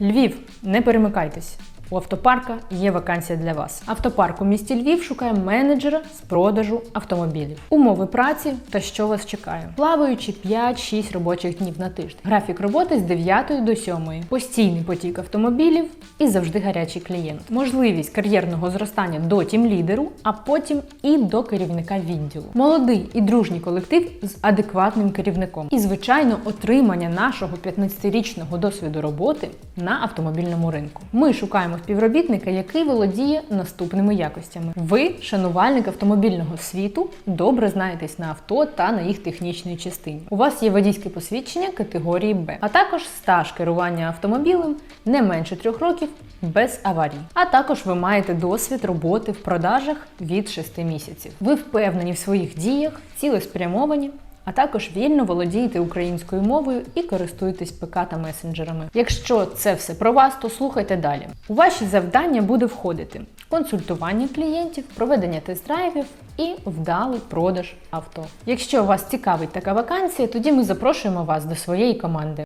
Львів, не перемикайтесь. У автопарка є вакансія для вас. Автопарк у місті Львів шукає менеджера з продажу автомобілів. Умови праці та що вас чекає. Плаваючи 5-6 робочих днів на тиждень. Графік роботи з 9 до 7. Постійний потік автомобілів і завжди гарячий клієнт. Можливість кар'єрного зростання до тімлідеру, а потім і до керівника відділу. Молодий і дружній колектив з адекватним керівником. І, звичайно, отримання нашого 15-річного досвіду роботи на автомобільному ринку. Ми шукаємо співробітника, який володіє наступними якостями. Ви, шанувальник автомобільного світу, добре знаєтесь на авто та на їх технічній частині. У вас є водійське посвідчення категорії Б, а також стаж керування автомобілем не менше трьох років без аварій. А також ви маєте досвід роботи в продажах від 6 місяців. Ви впевнені в своїх діях, цілеспрямовані. А також вільно володієте українською мовою і користуєтесь ПК та месенджерами. Якщо це все про вас, то слухайте далі. У ваші завдання буде входити консультування клієнтів, проведення тест-драйвів і вдалий продаж авто. Якщо вас цікавить така вакансія, тоді ми запрошуємо вас до своєї команди.